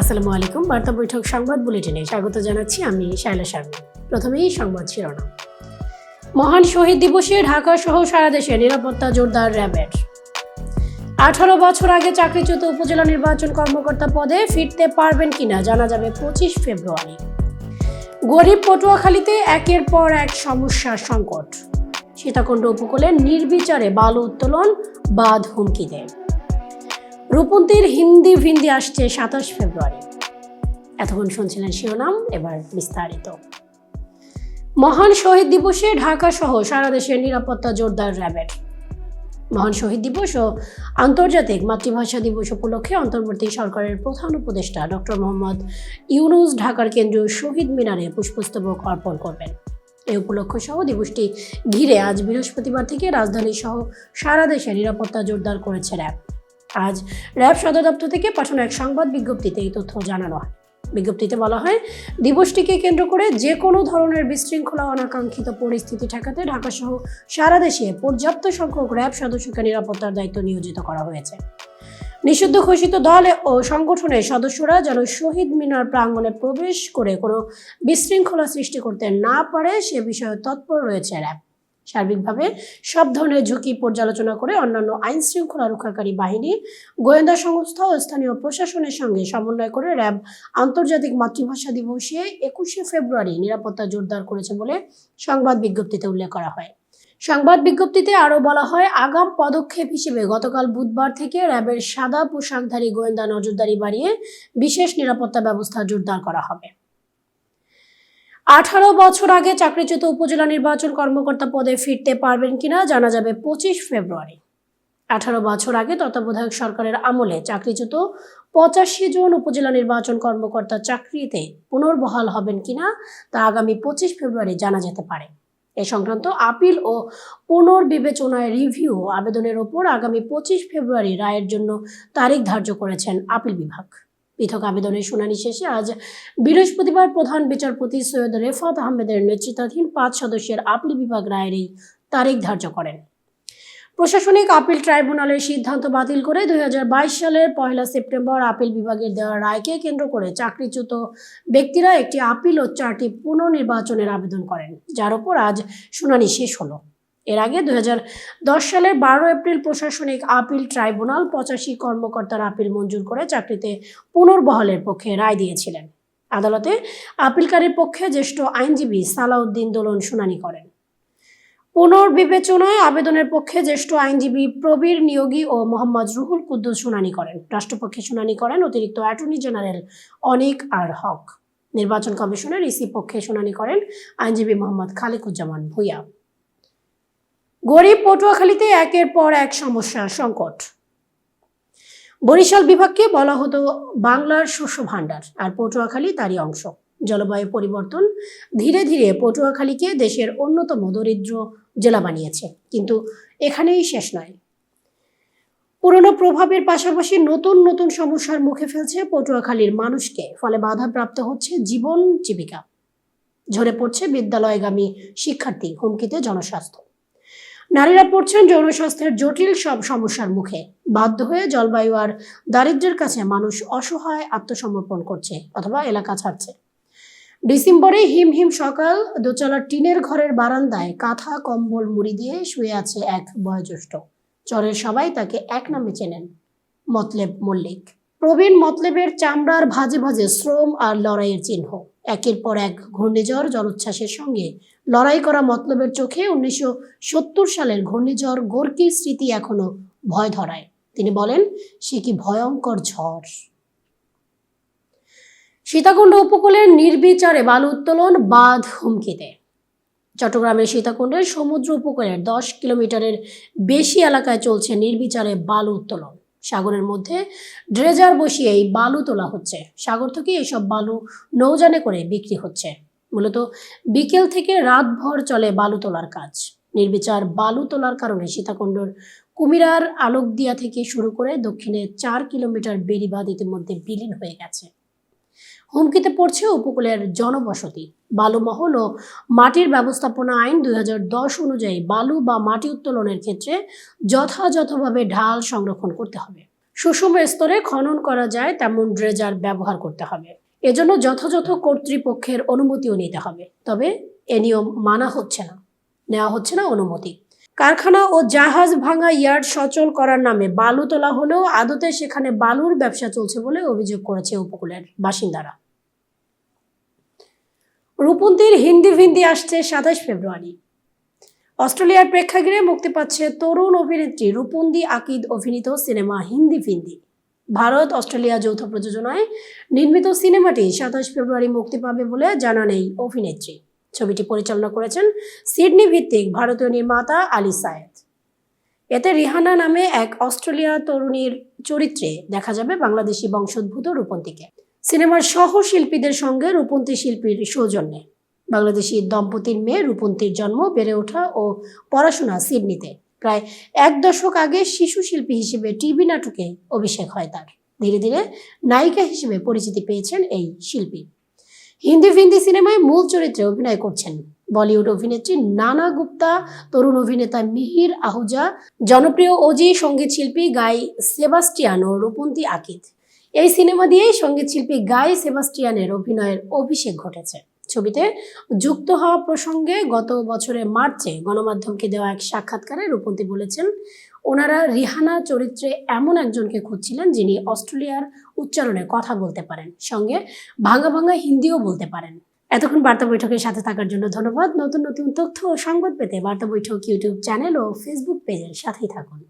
আসসালামু আলাইকুম, বার্তা বৈঠক সংবাদ বুলেটিনে স্বাগত জানাচ্ছি আমি শায়লা শারমিন প্রথমেই সংবাদ শিরোনাম। মহান শহীদ দিবসে ঢাকা সহ সারা দেশে নিরাপত্তা জোরদার র্যাবের। আঠারো বছর আগে চাকরিচ্যুত উপজেলা নির্বাচন কর্মকর্তা পদে ফিরতে পারবেন কিনা জানা যাবে পঁচিশ ফেব্রুয়ারি। গরিব পটুয়াখালীতে একের পর এক সমস্যার সংকট। সীতাকুণ্ড উপকূলে নির্বিচারে বালু উত্তোলন বাদ হুমকি দেয়। রূপন্তীর হিন্দি ভিন্দি আসছে সাতাশ ফেব্রুয়ারি। এতক্ষণ শুনছিলেন শিরোনাম, এবার বিস্তারিত। মহান শহীদ দিবসে ঢাকা সহ সারা দেশের নিরাপত্তা জোরদার র্যাবের। মহান শহীদ দিবস ও আন্তর্জাতিক মাতৃভাষা দিবস উপলক্ষে অন্তর্বর্তী সরকারের প্রধান উপদেষ্টা ডক্টর মোহাম্মদ ইউনুস ঢাকার কেন্দ্রীয় শহীদ মিনারে পুষ্পস্তবক অর্পণ করবেন। এই উপলক্ষ সহ দিবসটি ঘিরে আজ বৃহস্পতিবার থেকে রাজধানী সহ সারা দেশে নিরাপত্তা জোরদার করেছে র্যাব। আজ র্যাব সদর দপ্তর থেকে পাঠানো এক সংবাদ বিজ্ঞপ্তিতে এই তথ্য জানানো হয়। বিজ্ঞপ্তিতে বলা হয়, দিবসটিকে কেন্দ্র করে যে কোনো ধরনের বিশৃঙ্খলা, অনাকাঙ্ক্ষিত পরিস্থিতি ঠেকাতে ঢাকাসহ সারা দেশে পর্যাপ্ত সংখ্যক র্যাব সদস্যকে নিরাপত্তার দায়িত্ব নিয়োজিত করা হয়েছে। নিষিদ্ধ ঘোষিত দল ও সংগঠনের সদস্যরা যেন শহীদ মিনার প্রাঙ্গণে প্রবেশ করে কোনো বিশৃঙ্খলা সৃষ্টি করতে না পারে সে বিষয়ে তৎপর রয়েছে র্যাব। সার্বিকভাবে সব ধরনের ঝুঁকি পর্যালোচনা করে অন্যান্য আইন শৃঙ্খলা রক্ষাকারী বাহিনী, গোয়েন্দা সংস্থা ও স্থানীয় প্রশাসনের সঙ্গে সমন্বয় করে র্যাব আন্তর্জাতিক মাতৃভাষা দিবসে একুশে ফেব্রুয়ারি নিরাপত্তা জোরদার করেছে বলে সংবাদ বিজ্ঞপ্তিতে উল্লেখ করা হয়। সংবাদ বিজ্ঞপ্তিতে আরও বলা হয়, আগাম পদক্ষেপ হিসেবে গতকাল বুধবার থেকে র্যাবের সাদা পোশাকধারী গোয়েন্দা নজরদারি বাড়িয়ে বিশেষ নিরাপত্তা ব্যবস্থা জোরদার করা হবে। আঠারো বছর আগে চাকরিচ্যুত উপজেলা নির্বাচন কর্মকর্তা পদে ফিরতে পারবেন কিনা জানা যাবে পঁচিশ ফেব্রুয়ারি। আঠারো বছর আগে তত্ত্বাবধায়ক সরকারের আমলে চাকরিচ্যুত পঁচাশি জন উপজেলা নির্বাচন কর্মকর্তা চাকরিতে পুনর্বহাল হবেন কিনা তা আগামী পঁচিশ ফেব্রুয়ারি জানা যেতে পারে। এ সংক্রান্ত আপিল ও পুনর্বিবেচনায় রিভিউ আবেদনের ওপর আগামী পঁচিশ ফেব্রুয়ারি রায়ের জন্য তারিখ ধার্য করেছেন আপিল বিভাগ। পৃথক আবেদনের শুনানি শেষে আজ বৃহস্পতিবার প্রধান বিচারপতি সৈয়দ রেফাত আহমেদের নেতৃত্বাধীন পাঁচ সদস্যের আপিল বিভাগ রায়ের এই তারিখ ধার্য করেন। প্রশাসনিক আপিল ট্রাইব্যুনালের সিদ্ধান্ত বাতিল করে দুই হাজার বাইশ সালের পয়লা সেপ্টেম্বর আপিল বিভাগের দেওয়া রায়কে কেন্দ্র করে চাকরিচ্যুত ব্যক্তিরা একটি আপিল ও চারটি পুনর্নির্বাচনের আবেদন করেন, যার উপর আজ শুনানি শেষ হলো। এর আগে দুই হাজার দশ সালের বারো এপ্রিল প্রশাসনিক আপিল ট্রাইব্যুনাল পঁচাশি কর্মকর্তার আপিল মঞ্জুর করে চাকরিতে পুনর্বহালের পক্ষে রায় দিয়েছিলেন। আদালতে আপিলকারীর পক্ষে জ্যেষ্ঠ আইনজীবী সালাউদ্দিন দোলন শুনানি করেন। পুনর্বিবেচনায় আবেদনের পক্ষে জ্যেষ্ঠ আইনজীবী প্রবীর নিয়োগী ও মোহাম্মদ রুহুল কুদ্দুস শুনানি করেন। রাষ্ট্রপক্ষে শুনানি করেন অতিরিক্ত attorney general Anik R Haque. নির্বাচন কমিশনের ইসি পক্ষে শুনানি করেন আইনজীবী মোহাম্মদ খালিকুজ্জামান ভুইয়া। গরিব পটুয়াখালীতে একের পর এক সমস্যা, সংকট। বরিশাল বিভাগকে বলা হতো বাংলার শস্য ভাণ্ডার, আর পটুয়াখালী তারই অংশ। জলবায়ু পরিবর্তন ধীরে ধীরে পটুয়াখালীকে দেশের অন্যতম দরিদ্র জেলা বানিয়েছে, কিন্তু এখানেই শেষ নয়। পুরনো প্রভাবের পাশাপাশি নতুন নতুন সমস্যার মুখে ফেলছে পটুয়াখালীর মানুষকে, ফলে বাধাপ্রাপ্ত হচ্ছে জীবন জীবিকা। ঝরে পড়ছে বিদ্যালয়গামী শিক্ষার্থী, হুমকিতে জনস্বাস্থ্য। নারীরা পড়ছেন জনস্বাস্থ্যের জটিল সব সমস্যার মুখে। বাধ্য হয়ে জলবায়ু আর দারিদ্র্যের কাছে মানুষ অসহায় আত্মসমর্পণ করছে অথবা এলাকা ছাড়ছে। ডিসেম্বরে হিম হিম সকাল দোতলার টিনের ঘরের বারান্দায় কাঁথা কম্বল মুড়ি দিয়ে শুয়ে আছে এক বয়োজ্যেষ্ঠ। চরের সবাই তাকে এক নামে চেনেন, মতলেব মল্লিক। প্রবীণ মতলেবের চামড়ার ভাজে ভাজে শ্রম আর লড়াইয়ের চিহ্ন। একের পর এক ঘূর্ণিঝড় জলোচ্ছ্বাসের সঙ্গে লড়াই করা মতলবের চোখে উনিশশো সত্তর সালের ঘূর্ণিঝড় গোর্কির স্মৃতি এখনও ভয় ধরায়। তিনি বলেন, সে কি ভয়ঙ্কর ঝড়। সীতাকুণ্ড উপকূলের নির্বিচারে বালু উত্তোলন, বাঁধ হুমকিতে। চট্টগ্রামের সীতাকুণ্ডের সমুদ্র উপকূলের দশ কিলোমিটারের বেশি এলাকায় চলছে নির্বিচারে বালু উত্তোলন। সাগরের মধ্যে ড্রেজার বসিয়ে এই বালু তোলা হচ্ছে। সাগর থেকে এইসব বালু নৌজানে করে বিক্রি হচ্ছে। মূলত বিকেল থেকে রাতভর চলে বালু তোলার কাজ। নির্বিচার বালু তোলার কারণে সীতাকুণ্ডর কুমিরার আলোকদিয়া থেকে শুরু করে দক্ষিণে চার কিলোমিটার বেড়িবাঁধ ইতিমধ্যে বিলীন হয়ে গেছে। হুমকিতে পড়ছে উপকূলের জনবসতি। বালুমহল ও মাটির ব্যবস্থাপনা আইন দুই হাজার দশ অনুযায়ী বালু বা মাটি উত্তোলনের ক্ষেত্রে যথাযথভাবে ঢাল সংরক্ষণ করতে হবে। সুষম স্তরে খনন করা যায়, তেমন ড্রেজার ব্যবহার করতে হবে। এজন্য যথাযথ কর্তৃপক্ষের অনুমতিও নিতে হবে। তবে এ নিয়ম মানা হচ্ছে না, নেওয়া হচ্ছে না অনুমতি। কারখানা ও জাহাজ ভাঙা ইয়ার্ড সচল করার নামে বালু তোলা হলেও আদতে সেখানে বালুর ব্যবসা চলছে বলে অভিযোগ করেছে উপকূলের বাসিন্দারা। রূপন্তীর হিন্দি ভিন্দি আসছে সাতাশ ফেব্রুয়ারি। অস্ট্রেলিয়ার প্রেক্ষাগৃহে মুক্তি পাচ্ছে তরুণ অভিনেত্রী রূপন্দি আকিদ অভিনীত সিনেমা হিন্দি ফিন্দি ভারত অস্ট্রেলিয়া যৌথ প্রযোজনায় নির্মিত সিনেমাটি সাতাশ ফেব্রুয়ারি মুক্তি পাবে বলে জানান এই অভিনেত্রী। ছবিটি পরিচালনা করেছেন সিডনি ভিত্তিক ভারতীয় নির্মাতা আলী সায়েদ। এতে রিহানা নামে এক অস্ট্রেলিয়া তরুণীর চরিত্রে দেখা যাবে বাংলাদেশি বংশোদ্ভূত রূপন্তীকে। সিনেমার সহ শিল্পীদের সঙ্গে রূপন্তী শিল্পীর সৌজন্যে। বাংলাদেশি দম্পতির মেয়ে রূপন্তীর জন্ম বেড়ে ওঠা ও পড়াশোনা সিডনিতে। প্রায় এক দশক আগে শিশু শিল্পী হিসেবে টিভি নাটকে অভিষেক হয় তার। ধীরে ধীরে নায়িকা হিসেবে পরিচিতি পেয়েছেন এই শিল্পী। হিন্দি ফিন্দি সিনেমায় মূল চরিত্রে অভিনয় করছেন। বলিউড অভিনেত্রী নানা গুপ্তা, তরুণ অভিনেতা মিহির আহুজা, জনপ্রিয় অজি সংগীত শিল্পী গাই সেবাস্টিয়ান ও রূপন্তী আকিদ এই সিনেমা দিয়েই সংগীত শিল্পী গাই সেবাস্টিয়ানের অভিনয়ের অভিষেক ঘটেছে। ছবিতে যুক্ত হওয়া প্রসঙ্গে গত বছরের মার্চে গণমাধ্যমকে দেওয়া এক সাক্ষাৎকারে রূপন্তী বলেছেন, ওনারা রিহানা চরিত্রে এমন একজনকে খুঁজছিলেন যিনি অস্ট্রেলিয়ার উচ্চারণে কথা বলতে পারেন, সঙ্গে ভাঙা ভাঙা হিন্দিও বলতে পারেন। এতক্ষণ বার্তা বৈঠকের সাথে থাকার জন্য ধন্যবাদ। নতুন নতুন তথ্য ও সংবাদ পেতে বার্তা বৈঠক ইউটিউব চ্যানেল ও ফেসবুক পেজের সাথেই থাকুন।